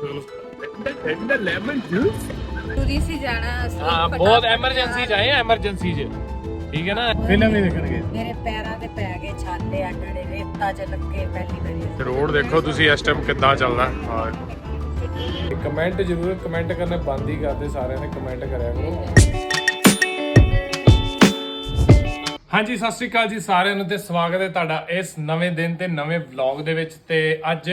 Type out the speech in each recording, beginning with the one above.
ਠੰਡਾ lemon juice ਟੂਰੀ ਸੀ ਜਾਣਾ ਅਸੀਂ ਹਾਂ ਫਟਾਫਟ ਬਹੁਤ ਐਮਰਜੈਂਸੀ ਚ ਆਏ ਐਮਰਜੈਂਸੀ ਚ। ਠੀਕ ਹੈ ਨਾ? ਫਿਲਮ ਹੀ ਦੇਖਣਗੇ ਮੇਰੇ ਪੈਰਾਂ ਤੇ ਪੈ ਗਏ ਛਾਲੇ ਆ ਜਿਹੜੇ ਰੇਤਾ 'ਚ ਲੱਗੇ ਪਹਿਲੀ ਵਾਰੀ। ਰੋਡ ਦੇਖੋ ਤੁਸੀਂ ਇਸ ਟਾਈਮ ਕਿੱਦਾਂ ਚੱਲਦਾ। ਕਮੈਂਟ ਜ਼ਰੂਰ ਕਮੈਂਟ ਕਰਨੇ ਬੰਦ ਹੀ ਕਰਦੇ ਸਾਰਿਆਂ ਨੇ ਕਮੈਂਟ ਕਰਿਆ ਕਰੋ। ਹਾਂਜੀ ਸਤਿ ਸ਼੍ਰੀ ਅਕਾਲ ਜੀ ਸਾਰਿਆਂ ਨੂੰ ਤੇ ਸਵਾਗਤ ਹੈ ਤੁਹਾਡਾ ਇਸ ਨਵੇਂ ਦਿਨ ਤੇ ਨਵੇਂ ਵਲੌਗ ਦੇ ਵਿੱਚ ਤੇ ਅੱਜ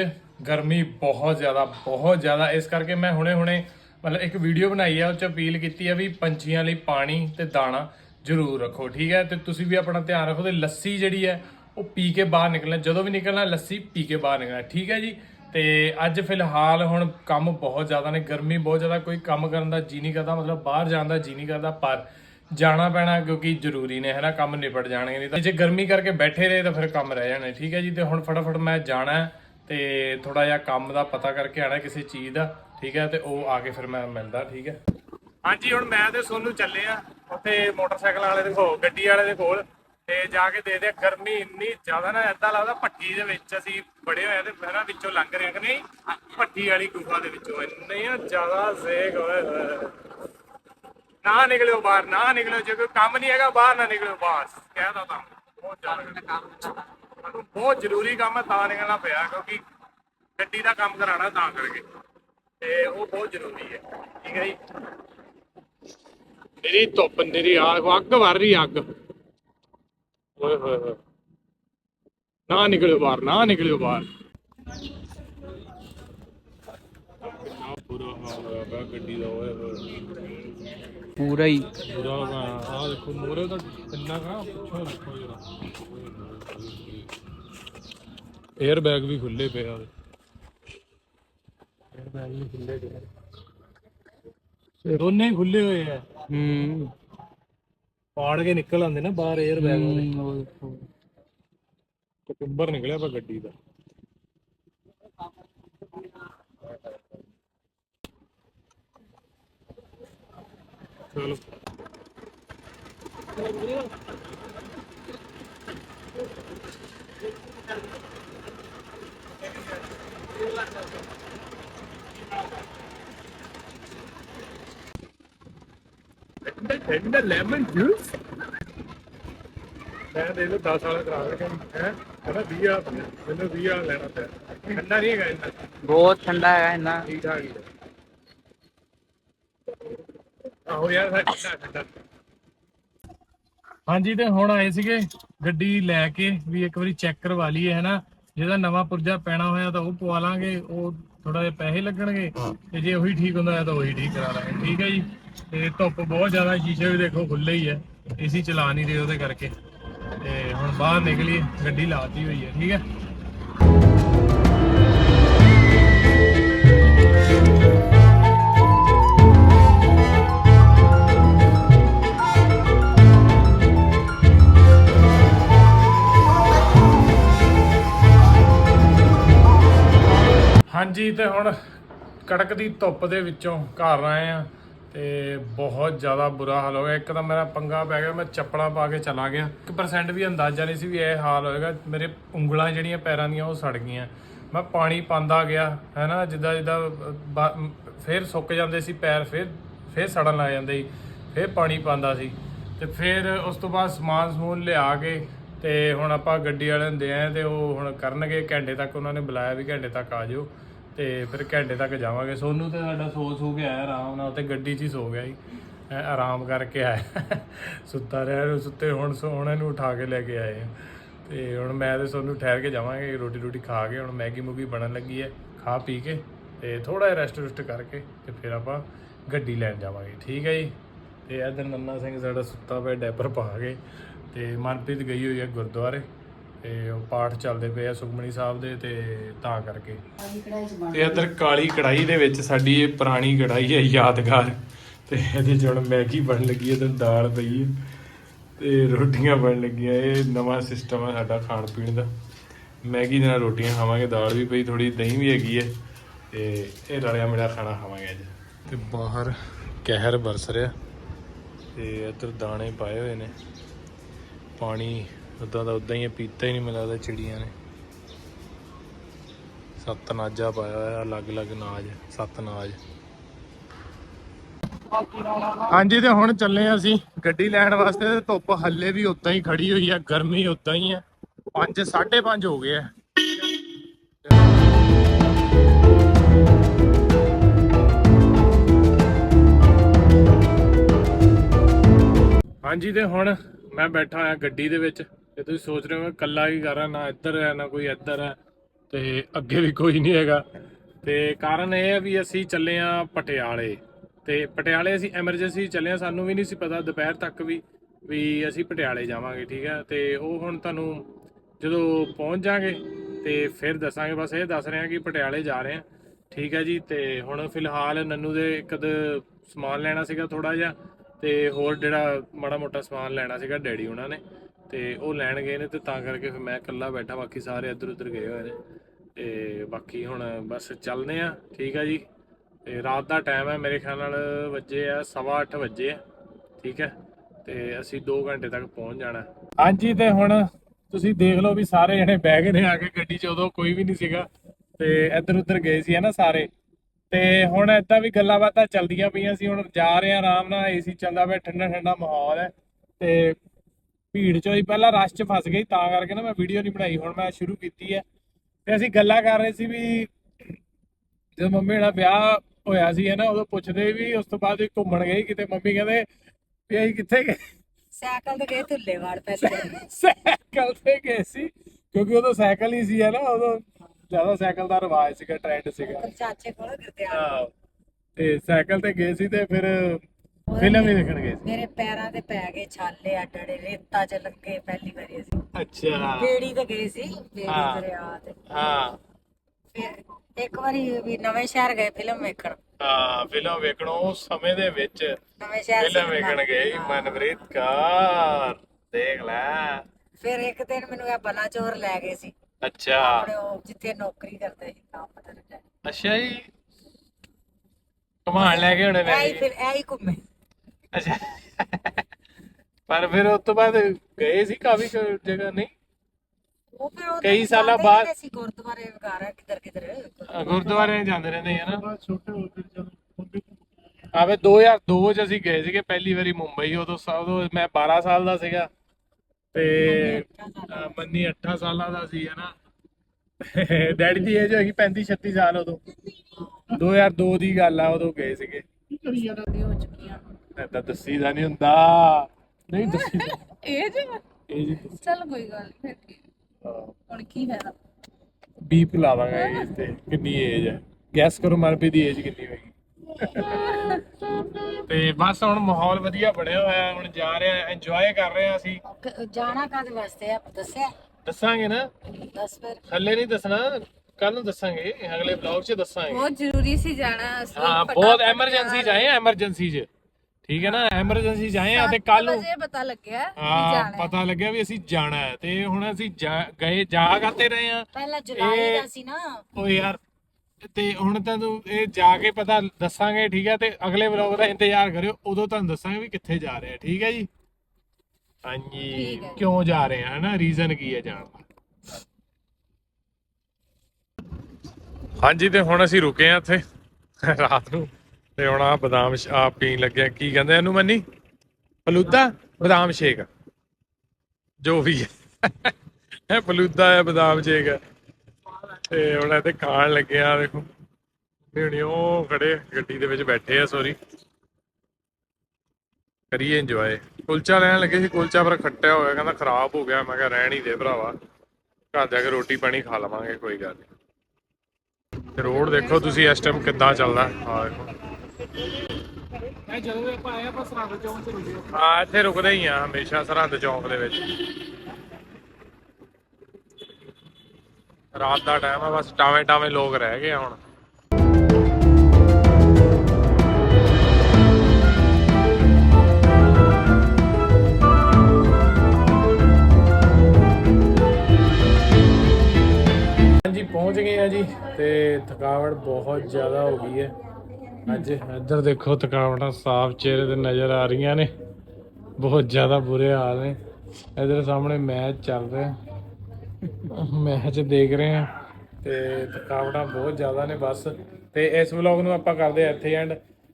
ਗਰਮੀ ਬਹੁਤ ਜ਼ਿਆਦਾ ਬਹੁਤ ਜ਼ਿਆਦਾ। ਇਸ ਕਰਕੇ ਮੈਂ ਹੁਣੇ-ਹੁਣੇ ਮਤਲਬ ਇੱਕ ਵੀਡੀਓ ਬਣਾਈ ਹੈ ਉਹ ਚ ਅਪੀਲ ਕੀਤੀ ਹੈ ਵੀ ਪੰਛੀਆਂ ਲਈ ਪਾਣੀ ਤੇ ਦਾਣਾ ਜ਼ਰੂਰ ਰੱਖੋ, ਠੀਕ ਹੈ? ਤੇ ਤੁਸੀਂ ਵੀ ਆਪਣਾ ਧਿਆਨ ਰੱਖੋ ਤੇ ਲੱਸੀ ਜਿਹੜੀ ਹੈ, ਉਹ ਪੀ ਕੇ ਬਾਹਰ ਨਿਕਲਣਾ ਜਦੋਂ ਵੀ ਨਿਕਲਣਾ, ਲੱਸੀ ਪੀ ਕੇ ਬਾਹਰ ਨਿਕਲਣਾ ਠੀਕ ਹੈ ਜੀ? ਤੇ ਅੱਜ ਫਿਲਹਾਲ ਹੁਣ ਕੰਮ ਬਹੁਤ ਜ਼ਿਆਦਾ ਨੇ, ਗਰਮੀ ਬਹੁਤ ਜ਼ਿਆਦਾ, ਕੋਈ ਕੰਮ ਕਰਨ ਦਾ ਜੀ ਨਹੀਂ ਕਰਦਾ, ਮਤਲਬ ਬਾਹਰ ਜਾਣ ਦਾ ਜੀ ਨਹੀਂ ਕਰਦਾ, ਪਰ ਜਾਣਾ ਪੈਣਾ ਕਿਉਂਕਿ ਜ਼ਰੂਰੀ ਨੇ, ਹੈ ਨਾ? ਕੰਮ ਨਿਪਟ ਜਾਣਗੇ ਨਹੀਂ ਤਾਂ। ਜੇ ਗਰਮੀ ਕਰਕੇ ਬੈਠੇ ਰਹੇ ਤਾਂ ਫਿਰ ਕੰਮ ਰਹਿ ਜਾਣੇ, ਠੀਕ ਹੈ ਜੀ? ਤੇ ਹੁਣ ਫਟਾਫਟ ਮੈਂ ਜਾਣਾ ਤੇ ਥੋੜਾ ਜਿਹਾ ਕੰਮ ਦਾ ਪਤਾ ਕਰਕੇ ਆਣਾ ਕਿਸੇ ਚੀਜ਼ ਦਾ, ਠੀਕ ਹੈ, ਤੇ ਉਹ ਆ ਕੇ ਫਿਰ ਮੈਂ ਮਿਲਦਾ, ਠੀਕ ਹੈ। ਹਾਂਜੀ, ਹੁਣ ਮੈਂ ਤੇ ਸੋਨੂੰ ਚੱਲੇ ਆ, ਉੱਥੇ ਮੋਟਰਸਾਈਕਲ ਵਾਲੇ ਦੇ ਕੋਲ ਗੱਡੀ ਵਾਲੇ ਦੇ ਕੋਲ, ਤੇ ਜਾ ਕੇ ਦੇਖਦੇ ਆ, ਗਰਮੀ ਇੰਨੀ ਜ਼ਿਆਦਾ ਨਾ, ਏਦਾਂ ਲੱਗਦਾ ਭੱਠੀ ਦੇ ਵਿੱਚ ਅਸੀਂ ਬੜੇ ਹੋਏ ਤੇ ਫੇਰਾਂ ਵਿੱਚੋਂ ਲੰਘ ਰਹੇ ਕਿ ਨਹੀਂ, ਭੱਠੀ ਵਾਲੀ ਗੁਫਾ ਦੇ ਵਿੱਚੋਂ ਇੰਨੇ ਜ਼ਿਆਦਾ ਜ਼ੇਗ ਹੋਏ ਨਾ ਨਿਕਲਿਓ ਬਾਹਰ, ਨਾ ਨਿਕਲਿਓ, ਜੇ ਕੋਈ ਕੰਮ ਨਹੀਂ ਹੈਗਾ, ਬਾਹਰ ਨਾ ਨਿਕਲਿਓ, ਬਾਹਰ ਕਹਿਦਾ ਤਾਂ, ਬਹੁਤ ਜ਼ਿਆਦਾ। ਸਾਨੂੰ ਬਹੁਤ ਜ਼ਰੂਰੀ ਕੰਮ ਹੈ ਤਾਂ ਨਿਕਲਣਾ ਪਿਆ, ਕਿਉਂਕਿ ਗੱਡੀ ਦਾ ਕੰਮ ਕਰਾਣਾ ਤਾਂ ਕਰਕੇ। ਤੇ ਉਹ ਬਹੁਤ ਜ਼ਰੂਰੀ ਹੈ। ਠੀਕ ਹੈ ਜੀ? ਮੇਰੀ ਧੁੱਪ, ਮੇਰੀ ਅੱਗ ਵਰ ਰਹੀ ਅੱਗ। ਓਏ ਹੋਏ ਹੋਏ। ਨਾ ਨਿਕਲਿਓ ਬਾਹਰ, ਨਾ ਨਿਕਲਿਓ ਬਾਹਰ। ਪੂਰਾ ਹਾਲ ਹੋਇਆ ਗੱਡੀ ਦਾ, ਓਏ ਹੋਏ। ਪੂਰਾ ਹੀ। ਪੂਰਾ ਬੈਗ ਵੀ ਖੁੱਲੇ ਪਏ ਆ 에ਅਰ ਬੈਗ ਵੀ ਖੁੱਲੇ ਪਏ ਦੋਨੇ ਖੁੱਲੇ ਹੋਏ ਆ। ਹੂੰ। ਪਾੜ ਕੇ ਨਿਕਲ ਆਉਂਦੇ ਨਾ ਬਾਹਰ 에ਅਰ ਬੈਗ ਉਹਦੇ ਕਚੰਬਰ ਨਿਕਲਿਆ ਪਾ ਗੱਡੀ ਦਾ। ਚਲੋ। ਠੰਡਾ ਲੈਮਨ ਜੂਸ ਮੈਂ ਦੇ ਲੋ 10 ਵਾਲਾ ਕਰਾ ਕੇ। ਹੈ? ਕਹਿੰਦਾ 20 ਆ ਮੈਨੂੰ 20 ਆ ਲੈਣਾ ਪਿਆ। ਠੰਡਾ ਨਹੀਂ ਹੈਗਾ ਇੰਨਾ। ਬਹੁਤ ਠੰਡਾ ਹੈ ਇੰਨਾ। ਠੀਕ ਠਾਕ ਹੀ ਹੈ। ਆਹੋ ਯਾਰ ਸਾ ਠੰਡਾ ਹਾਂਜੀ ਤੇ ਹੁਣ ਆਏ ਸੀਗੇ ਗੱਡੀ ਲੈ ਕੇ ਵੀ ਇੱਕ ਵਾਰੀ ਚੈੱਕ ਕਰਵਾ ਲਈਏ ਹੈ ਜਿਹਦਾ ਨਵਾਂ ਪੁਰਜਾ ਪੈਣਾ ਹੋਇਆ ਤਾਂ ਉਹ ਪਵਾ ਲਾਂਗੇ, ਉਹ ਥੋੜਾ ਜਿਹਾ ਪੈਸੇ ਲੱਗਣਗੇ ਤੇ ਜੇ ਉਹੀ ਠੀਕ ਹੁੰਦਾ ਹੈ ਤਾਂ ਉਹੀ ਠੀਕ ਕਰਾ ਲਾਂਗੇ। ਠੀਕ ਹੈ ਜੀ? ਤੇ ਧੁੱਪ ਬਹੁਤ ਜ਼ਿਆਦਾ ਸ਼ੀਸ਼ੇ ਵੀ ਦੇਖੋ ਖੁੱਲੇ ਹੀ ਹੈ। ਏਸੀ ਚਲਾ ਨਹੀਂ ਰਹੇ ਉਹਦੇ ਕਰਕੇ। ਤੇ ਹੁਣ ਬਾਹਰ ਨਿਕਲੀਏ, ਗੱਡੀ ਲਾਤੀ ਹੋਈ ਹੈ, ਠੀਕ ਹੈ? ਕੜਕਦੀ ਧੁੱਪ ਦੇ ਵਿੱਚੋਂ ਘਰ ਆਏ ਆ ਤੇ ਬਹੁਤ ਜ਼ਿਆਦਾ ਬੁਰਾ ਹਾਲ ਹੋ ਗਿਆ। ਇੱਕ ਤਾਂ ਮੇਰਾ ਪੰਗਾ ਪੈ ਗਿਆ, ਮੈਂ ਚੱਪਲਾਂ ਪਾ ਕੇ ਚਲਾ ਗਿਆ। 1% ਵੀ ਅੰਦਾਜ਼ਾ ਨਹੀਂ ਸੀ ਵੀ ਇਹ ਹਾਲ ਹੋਏਗਾ। ਮੇਰੇ ਉਂਗਲਾਂ ਜਿਹੜੀਆਂ ਪੈਰਾਂ ਦੀਆਂ, ਉਹ ਸੜ ਗਈਆਂ। ਮੈਂ ਪਾਣੀ ਪਾਉਂਦਾ ਗਿਆ, ਹੈਨਾ, ਜਿੱਦਾਂ ਜਿੱਦਾਂ, ਬਾ- ਫਿਰ ਸੁੱਕ ਜਾਂਦੇ ਸੀ ਪੈਰ, ਫਿਰ ਫਿਰ ਸੜਨ ਲੱਗ ਜਾਂਦੇ ਸੀ, ਫਿਰ ਪਾਣੀ ਪਾਉਂਦਾ ਸੀ। ਤੇ ਫਿਰ ਉਸ ਤੋਂ ਬਾਅਦ ਸਮਾਨ ਸਮੂਨ ਲਿਆ ਕੇ ਤੇ ਹੁਣ ਆਪਾਂ ਗੱਡੀ ਵਾਲਿਆਂ ਨੂੰ ਦੇ ਆਏ ਤੇ ਉਹ ਹੁਣ ਕਰਨਗੇ, ਘੰਟੇ ਤੱਕ ਉਹਨਾਂ ਨੇ ਬੁਲਾਇਆ ਵੀ ਘੰਟੇ ਤੱਕ ਆ ਜਾਓ। ਤੇ ਫਿਰ ਘੰਟੇ ਤੱਕ ਜਾਵਾਂਗੇ। ਸੋਨੂੰ ਤੇ ਸਾਡਾ ਸੋ ਸੋ ਕੇ ਆਇਆ ਆਰਾਮ ਨਾਲ ਤੇ ਗੱਡੀ 'ਚ ਹੀ ਸੋ ਗਿਆ ਜੀ ਆਰਾਮ ਕਰਕੇ ਆਇਆ। ਸੁੱਤਾ ਰਿਹਾ ਨੂੰ ਸੁੱਤੇ ਹੁਣ ਸੋਹਣੇ ਨੂੰ ਉਠਾ ਕੇ ਲੈ ਕੇ ਆਏ ਆ। ਤੇ ਹੁਣ ਮੈਂ ਤੇ ਸੋਨੂੰ ਠਹਿਰ ਕੇ ਜਾਵਾਂਗੇ, ਰੋਟੀ ਰੋਟੀ ਖਾ ਕੇ, ਹੁਣ ਮੈਗੀ ਮੂਗੀ ਬਣਨ ਲੱਗੀ ਹੈ ਖਾ ਪੀ ਕੇ ਤੇ ਥੋੜਾ ਜਿਹਾ ਰੈਸਟ ਰੁਸਟ ਕਰਕੇ ਤੇ ਫਿਰ ਆਪਾਂ ਗੱਡੀ ਲੈਣ ਜਾਵਾਂਗੇ। ਠੀਕ ਹੈ ਜੀ? ਤੇ ਇਧਰ ਨੰਨਾ ਸਿੰਘ ਸਾਡਾ ਸੁੱਤਾ ਪਿਆ, ਡੈਪਰ ਪਾ ਕੇ ਤੇ ਮਨਪ੍ਰੀਤ ਗਈ ਹੋਈ ਹੈ ਗੁਰਦੁਆਰੇ। ਤੇ ਉਹ ਪਾਠ ਚੱਲਦੇ ਪਏ ਆ ਸੁਖਮਣੀ ਸਾਹਿਬ ਦੇ ਤੇ ਤਾਂ ਕਰਕੇ। ਤੇ ਇਧਰ ਕਾਲੀ ਕੜਾਈ ਦੇ ਵਿੱਚ ਸਾਡੀ ਇਹ ਪੁਰਾਣੀ ਕੜਾਈ ਹੈ ਯਾਦਗਾਰ। ਤੇ ਇਹਦੇ ਹੁਣ ਮੈਗੀ ਬਣ ਲੱਗੀ ਹੈ ਤੇ ਦਾਲ ਪਈ ਹੈ ਤੇ ਰੋਟੀਆਂ ਬਣ ਲੱਗੀਆਂ। ਇਹ ਨਵਾਂ ਸਿਸਟਮ ਹੈ ਸਾਡਾ ਖਾਣ ਪੀਣ ਦਾ। ਮੈਗੀ ਦੇ ਨਾਲ ਰੋਟੀਆਂ ਖਾਵਾਂਗੇ ਦਾਲ ਵੀ ਪਈ ਥੋੜੀ ਦਹੀਂ ਵੀ ਹੈਗੀ ਹੈ ਤੇ ਇਹ ਰਲਿਆ ਮਿਲਿਆ ਖਾਣਾ ਖਾਵਾਂਗੇ ਅੱਜ। ਤੇ ਬਾਹਰ ਕਹਿਰ ਬਰਸ ਰਿਹਾ ਤੇ ਇੱਧਰ ਦਾਣੇ ਪਾਏ ਹੋਏ ਨੇ। ਪਾਣੀ ਉਦਾਂ ਦਾ ਉਦਾਂ ਹੀ ਹੈ, ਪੀਤਾ ਹੀ ਨਹੀਂ ਮੈਨੂੰ ਚਿੜੀਆਂ ਨੇ। ਸੱਤ ਨਾਜਾ ਪਾਇਆ ਹੋਇਆ ਅਲੱਗ-ਅਲੱਗ ਨਾਜ ਸੱਤ ਨਾਜ। ਹਾਂਜੀ ਤੇ ਹੁਣ ਚੱਲੇ ਅਸੀਂ ਗੱਡੀ ਲੈਣ ਵਾਸਤੇ ਤੇ ਧੁੱਪ ਹੱਲੇ ਵੀ ਉਦਾਂ ਹੀ ਖੜੀ ਹੋਈ ਆ ਗਰਮੀ ਉਦਾਂ ਹੀ ਆ। 5 5:30 ਹੋ ਗਏ ਆ। ਹਾਂਜੀ ਤੇ ਹੁਣ ਮੈਂ ਬੈਠਾ ਆ ਗੱਡੀ ਦੇ ਵਿੱਚ। ਤੇ ਤੁਸੀਂ ਸੋਚ ਰਹੇ ਹੋ ਕੱਲਾ ਕੀ ਕਰ ਰਿਹਾ ਨਾ ਇੱਧਰ ਹੈ, ਨਾ ਕੋਈ ਇੱਧਰ ਹੈ, ਤੇ ਅੱਗੇ ਵੀ ਕੋਈ ਨਹੀਂ ਹੈਗਾ। ਤੇ ਕਾਰਨ ਇਹ ਹੈ ਵੀ ਅਸੀਂ ਚੱਲੇ ਆ ਪਟਿਆਲੇ। ਤੇ ਪਟਿਆਲੇ ਅਸੀਂ ਐਮਰਜੈਂਸੀ ਚੱਲੇ ਆ ਸਾਨੂੰ ਵੀ ਨਹੀਂ ਸੀ ਪਤਾ ਦੁਪਹਿਰ ਤੱਕ ਵੀ ਵੀ ਅਸੀਂ ਪਟਿਆਲੇ ਜਾਵਾਂਗੇ, ਠੀਕ ਹੈ? ਤੇ ਉਹ ਹੁਣ ਤੁਹਾਨੂੰ ਜਦੋਂ ਪਹੁੰਚ ਜਾਾਂਗੇ, ਤੇ ਫਿਰ ਦੱਸਾਂਗੇ, ਬਸ ਇਹ ਦੱਸ ਰਹੇ ਆ ਕਿ ਪਟਿਆਲੇ ਜਾ ਰਹੇ ਆ ਠੀਕ ਹੈ ਜੀ? ਤੇ ਹੁਣ ਫਿਲਹਾਲ ਨੰਨੂ ਦੇ ਇੱਕ ਦ ਸਮਾਨ ਲੈਣਾ ਸੀਗਾ ਥੋੜਾ ਜਿਹਾ, ਤੇ ਹੋਰ ਜਿਹੜਾ ਮਾੜਾ ਮੋਟਾ ਸਮਾਨ ਲੈਣਾ ਸੀਗਾ ਡੈਡੀ ਉਹਨਾਂ ਨੇ। ਤੇ ਉਹ ਲੈਣ ਗਏ ਨੇ ਤੇ ਤਾਂ ਕਰਕੇ ਫਿਰ ਮੈਂ ਇਕੱਲਾ ਬੈਠਾ, ਬਾਕੀ ਸਾਰੇ ਇੱਧਰ ਉੱਧਰ ਗਏ ਹੋਏ ਨੇ। ਤੇ ਬਾਕੀ ਹੁਣ ਬਸ ਚੱਲਦੇ ਆ, ਠੀਕ ਆ ਜੀ। ਤੇ ਰਾਤ ਦਾ ਟਾਈਮ ਹੈ ਮੇਰੇ ਖਿਆਲ ਨਾਲ ਵੱਜੇ ਆ 8:30 ਵਜੇ ਆ, ਠੀਕ ਹੈ ਤੇ ਅਸੀਂ 2 ਘੰਟੇ ਤੱਕ ਪਹੁੰਚ ਜਾਣਾ। ਹਾਂਜੀ, ਤੇ ਹੁਣ ਤੁਸੀਂ ਦੇਖ ਲਓ ਵੀ ਸਾਰੇ ਜਿਹੜੇ ਬਹਿ ਗਏ ਨੇ ਆ ਕੇ ਗੱਡੀ 'ਚ, ਉਦੋਂ ਕੋਈ ਵੀ ਨਹੀਂ ਸੀਗਾ। ਤੇ ਇੱਧਰ ਉੱਧਰ ਗਏ ਸੀ, ਹਨਾ ਸਾਰੇ। ਤੇ ਹੁਣ ਏਦਾਂ ਵੀ ਗੱਲਾਂ ਬਾਤਾਂ ਚੱਲਦੀਆਂ ਪਈਆਂ ਸੀ, ਹੁਣ ਜਾ ਰਹੇ ਆ ਆਰਾਮ ਨਾਲ ਏਸੀ ਚੱਲਦਾ ਪਿਆ ਠੰਡਾ ਠੰਡਾ ਮਾਹੌਲ ਹੈ। ਤੇ ਭੀੜ ਚੋਂ ਹੀ ਪਹਿਲਾਂ ਰਸ਼ 'ਚ ਫਸ ਗਈ ਤਾਂ ਕਰਕੇ ਨਾ ਮੈਂ ਵੀਡੀਓ ਨਹੀਂ ਬਣਾਈ ਹੁਣ ਮੈਂ ਸ਼ੁਰੂ ਕੀਤੀ ਹੈ। ਤੇ ਅਸੀਂ ਗੱਲਾਂ ਕਰ ਰਹੇ ਸੀ ਵੀ ਜਦੋਂ ਮੰਮੀ ਨਾਲ ਵਿਆਹ ਹੋਇਆ ਸੀ ਹਨਾ ਉਦੋਂ ਪੁੱਛਦੇ ਵੀ ਉਸ ਤੋਂ ਬਾਅਦ ਵੀ ਘੁੰਮਣ ਗਏ ਕਿਤੇ? ਮੰਮੀ ਕਹਿੰਦੇ ਵੀ ਅਸੀਂ ਕਿੱਥੇ ਗਏ? ਸਾਈਕਲ ਤੇ ਗਏ ਧੁੱਲੇਵਾੜ ਪਹਿਲੇ ਸਾਈਕਲ ਤੇ ਗਏ ਸੀ ਕਿਉਂਕਿ ਉਦੋਂ ਸਾਈਕਲ ਹੀ ਸੀ ਹਨਾ ਉਦੋਂ ਜ਼ਿਆਦਾ ਸਾਈਕਲ ਦਾ ਰਿਵਾਜ ਸੀਗਾ ਟ੍ਰੈਂਡ ਸੀਗਾ। ਚਾਚੇ ਕੋਲ ਗੁਰਦਿਆਲ ਹਾਂ ਤੇ ਸਾਈਕਲ ਤੇ ਗਏ ਸੀ ਤੇ ਫਿਰ ਫਿਲਮ ਹੀ ਦੇਖਣ ਗਏ ਸੀ। ਮੇਰੇ ਪੈਰਾਂ ਤੇ ਪੈ ਗਏ ਛਾਲੇ ਅੱਡੜੇ ਰੇਤਾ ਚ ਲੱਗੇ ਪਹਿਲੀ ਵਾਰੀ ਅਸੀਂ। ਅੱਛਾ। ਬੇੜੀ ਤੇ ਗਏ ਸੀ ਬੇੜੀ ਹਾਂ। ਦਰਿਆ ਤੇ। ਹਾਂ। ਫਿਰ ਇੱਕ ਵਾਰੀ ਵੀ ਨਵੇਂ ਸ਼ਹਿਰ ਗਏ ਫਿਲਮ ਵੇਖਣ। ਹਾਂ ਫਿਲਮ ਵੇਖਣੋਂ ਉਸ ਸਮੇਂ ਦੇ ਵਿੱਚ ਨਵੇਂ ਸ਼ਹਿਰ ਫਿਲਮ ਵੇਖਣ ਗਏ ਹਾਂ। ਮਨਵਰੀਤ ਕੌਰ। ਦੇਖ ਲੈ। ਫਿਰ ਇੱਕ ਦਿਨ ਮੈਨੂੰ ਇਹ ਬਲਾਚੌਰ ਲੈ ਗਏ ਸੀ। ਅੱਛਾ। ਆਪਣੇ ਉਹ ਜਿੱਥੇ ਨੌਕਰੀ ਕਰਦੇ ਸੀ ਕੰਮ ਪਤਾ ਨਹੀਂ ਅੱਛਾ ਜੀ। ਕਮਾਨ ਲੈ ਕੇ ਹੁਣੇ ਲੈ ਐ ਗਏ। ਫਿਰ ਐ ਹੀ ਘੁੰਮੇ। ਅੱਛਾ ਪਰ ਫਿਰ ਉਸ ਤੋਂ ਬਾਅਦ ਗਏ ਸੀ ਕਾਫੀ ਕੁ ਜਗ੍ਹਾ ਨਹੀਂ? ਉਹ ਫਿਰ ਉਹ ਕਈ ਸਾਲਾਂ ਬਾਅਦ- ਸੀ ਗੁਰਦੁਆਰੇ ਵਗਾਰਾ ਕਿਧਰ ਕਿਧਰ ਅ, ਗੁਰਦੁਆਰੇ ਜਾਂਦੇ ਰਹਿੰਦੇ ਆ ਨਾ? ਛੋਟੇ ਹੋ ਕੇ ਜਦੋਂ ਆਵੇ 2002 ਚ ਅਸੀਂ ਗਏ ਸੀਗੇ ਪਹਿਲੀ ਵਾਰੀ ਮੁੰਬਈ ਉਦੋਂ ਸ- ਉਦੋਂ ਮੈਂ 12 ਸਾਲ ਦਾ ਸੀਗਾ। ਤੇ ਅ, ਮੰਨੀ 8 ਸਾਲਾਂ ਦਾ ਸੀ ਹਨਾ ਡੈਡੀ ਦੀ ਏਜ ਹੈਗੀ 35 36 ਸਾਲ ਉਦੋਂ। 2002 ਦੀ ਗੱਲ ਆ ਉਦੋਂ ਗਏ ਸੀਗੇ। ਹੋ ਚੁੱਕੀਆਂ ਐਦਾਂ ਦੱਸੀ ਦਾ ਨਹੀਂ ਹੁੰਦਾ। ਨਹੀਂ ਦੱਸੀ ਏਜ ਏਜ ਚੱਲ ਕੋਈ ਗੱਲ ਨਹੀਂ ਫਿਰ ਕੀ। ਹੁਣ ਕੀ ਫਾਇਦਾ। ਬੀਪ ਲਾਵਾਂਗਾ ਏਜ ਤੇ ਕਿੰਨੀ ਏਜ ਹੈ। ਗੈਸ ਕਰੋ ਮਨਪ੍ਰੀਤ ਦੀ ਏਜ ਕਿੰਨੀ ਹੋਏਗੀ। ਤੇ ਬਸ ਹੁਣ ਮਾਹੌਲ ਵਧੀਆ ਬਣਿਆ ਹੋਇਆ ਹੈ, ਹੁਣ ਜਾ ਰਹੇ ਆ ਇੰਜੋਏ ਕਰ ਰਹੇ ਆ ਅਸੀਂ। ਕ- ਜਾਣਾ ਕਦ ਵਾਸਤੇ ਆ? ਦੱਸਿਆ? ਦੱਸਾਂਗੇ ਨਾ। ਦੱਸ ਫਿਰ। ਥੱਲੇ ਨਹੀਂ ਦੱਸਣਾ ਕੱਲ ਨੂੰ ਦੱਸਾਂਗੇ ਅਗਲੇ ਵਲੌਗ 'ਚ ਦੱਸਾਂਗੇ। ਬਹੁਤ ਜ਼ਰੂਰੀ ਸੀ ਜਾਣਾ ਅਸੀਂ ਹਾਂ ਫਟਾਫਟ ਬਹੁਤ ਐਮਰਜੈਂਸੀ 'ਚ ਆਏ ਆ ਐਮਰਜੈਂਸੀ 'ਚ। ਠੀਕ ਹੈ ਨਾ ਐਮਰਜੈਂਸੀ ਆਏ ਆ ਤੇ ਕੱਲ ਨੂੰ ਵਜੇ ਪਤਾ ਲੱਗਿਆ ਵੀ ਹਾਂ ਜਾਣਾ ਹੈ। ਪਤਾ ਲੱਗਿਆ ਵੀ ਅਸੀਂ ਜਾਣਾ ਹੈ ਤੇ ਹੁਣ ਅਸੀਂ ਜਾ- ਗਏ ਜਾ ਕਰਤੇ ਰਹੇ ਆ ਪਹਿਲਾਂ ਜੁਲਾਈ ਇਹ- ਦਾ ਸੀ ਨਾ। ਓ ਯਾਰ ਤੇ ਹੁਣ ਤੁਹਾਨੂੰ ਇਹ ਜਾ ਕੇ ਪਤਾ ਦੱਸਾਂਗੇ ਠੀਕ ਹੈ ਤੇ ਅਗਲੇ ਵਲੌਗ ਦਾ ਇੰਤਜ਼ਾਰ ਕਰਿਓ ਉਦੋਂ ਤੁਹਾਨੂੰ ਦੱਸਾਂਗੇ ਵੀ ਕਿੱਥੇ ਜਾ ਰਹੇ ਆ ਠੀਕ ਹੈ ਜੀ? ਹਾਂਜੀ ਠੀਕ ਹੈ। ਕਿਉਂ ਜਾ ਰਹੇ ਆ ਹਨਾ? ਰੀਜ਼ਨ ਕੀ ਹੈ ਜਾਣ ਦਾ? ਹਾਂਜੀ ਤੇ ਹੁਣ ਅਸੀਂ ਰੁਕੇ ਆ ਇੱਥੇ ਰਾਤ ਨੂੰ। ਤੇ ਹੁਣ ਆ ਬਦਾਮ ਸ਼- ਆ ਪੀਣ ਲੱਗਿਆ ਕੀ ਕਹਿੰਦੇ ਇਹਨੂੰ ਮੰਨੀ? ਫਲੂਦਾ? ਬਦਾਮ ਸ਼ੇਕ। ਜੋ ਵੀ ਹੈ। ਇਹ ਫਲੂਦਾ ਹੈ, ਬਦਾਮ ਸ਼ੇਕ ਤੇ ਹੁਣ ਇੱਥੇ ਖਾਣ ਲੱਗੇ ਦੇਖੋ। ਮੇਣੀ ਉਹ ਖੜੇ ਗੱਡੀ ਦੇ ਵਿੱਚ ਬੈਠੇ ਆ ਸੋਰੀ ਕਰੀਏ ਇੰਜੋਏ ਕੁਲਚਾ ਲੈਣ ਲੱਗੇ ਸੀ, ਕੁਲਚਾ ਪਰ ਖੱਟਿਆ ਹੋਇਆ, ਕਹਿੰਦਾ ਖਰਾਬ ਹੋ ਗਿਆ। ਮੈਂ ਕਿਹਾ ਰਹਿਣ ਹੀ ਦੇ ਭਰਾਵਾ। ਘਰ ਜਾ ਕੇ ਰੋਟੀ ਪਾਣੀ ਖਾ ਲਵਾਂਗੇ, ਕੋਈ ਗੱਲ ਨਹੀਂ ਤੇ ਰੋਡ ਦੇਖੋ ਤੁਸੀਂ ਇਸ ਟਾਈਮ ਕਿੱਦਾਂ ਚੱਲਦਾ। ਆ ਦੇਖੋ। ਮੈਂ ਜਦੋਂ ਆਪਾਂ ਆਏ ਆਪਾਂ ਸਰਹੰਦ ਚੌਂਕ ਤੇ ਰੁਕੇ ਹਾਂ। ਇੱਥੇ ਰੁਕਦੇ ਹੀ ਆ ਹਮੇਸ਼ਾ ਸਰਹੰਦ ਚੌਂਕ ਦੇ ਵਿੱਚ। ਰਾਤ ਦਾ ਟਾਈਮ ਆ ਬਸ ਟਾਵੇਂ ਟਾਵੇਂ ਲੋਕ ਰਹਿ ਗਏ ਹੁਣ। ਹਾਂਜੀ ਪਹੁੰਚ ਗਏ ਆ ਜੀ ਤੇ ਥਕਾਵਟ ਬਹੁਤ ਜ਼ਿਆਦਾ ਹੋ ਗਈ ਹੈ। ਅੱਜ ਇੱਧਰ ਦੇਖੋ ਥਕਾਵਟਾਂ ਸਾਫ਼ ਚਿਹਰੇ ਤੇ ਨਜ਼ਰ ਆ ਰਹੀਆਂ ਨੇ। ਬਹੁਤ ਜ਼ਿਆਦਾ ਬੁਰੇ ਹਾਲ ਨੇ। ਇੱਧਰ ਸਾਹਮਣੇ ਮੈਚ ਚੱਲ ਰਿਹਾ। ਮੈਚ ਦੇਖ ਰਹੇ ਆ ਤੇ ਥਕਾਵਟਾਂ ਬਹੁਤ ਜ਼ਿਆਦਾ ਨੇ ਬਸ। ਤੇ ਇਸ ਵਲੌਗ ਨੂੰ ਆਪਾਂ ਕਰਦੇ ਆ ਇੱਥੇ ਐਂਡ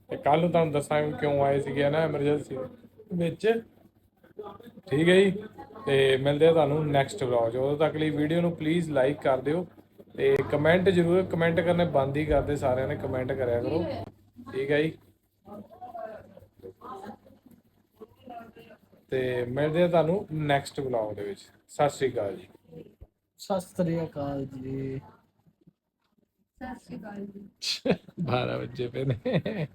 ਤੇ ਕੱਲ ਨੂੰ ਤੁਹਾਨੂੰ ਦੱਸਾਂਗੇ ਕਿਉਂ ਆਏ ਸੀਗੇ ਨਾ ਐਮਰਜੈਂਸੀ ਵਿੱਚ। ਠੀਕ ਹੈ ਜੀ। ਤੇ ਮਿਲਦੇ ਆ ਤੁਹਾਨੂੰ ਨੈਕਸਟ ਵਲੌਗ 'ਚ। ਉਦੋਂ ਤੱਕ ਲਈ ਵੀਡੀਓ ਨੂੰ ਪਲੀਜ਼ ਲਾਈਕ ਕਰ ਦਿਓ। ਤੇ ਕਮੈਂਟ ਜ਼ਰੂਰ ਕਮੈਂਟ ਕਰਨੇ ਬੰਦ ਹੀ ਕਰਦੇ ਸਾਰਿਆਂ ਨੇ ਕਮੈਂਟ ਕਰਿਆ ਕਰੋ। ਠੀਕ ਹੈ ਜੀ। ਤੇ ਮਿਲਦੇ ਆ ਤੁਹਾਨੂੰ ਨੈਕਸਟ ਵਲੌਗ ਦੇ ਵਿੱਚ। ਸਤਿ ਸ਼੍ਰੀ ਅਕਾਲ ਜੀ। ਸਤਿ ਸ੍ਰੀ ਅਕਾਲ ਜੀ। ਸਤਿ ਸ਼੍ਰੀ ਅਕਾਲ ਜੀ। 12 ਵਜੇ ਪਏ ਨੇ।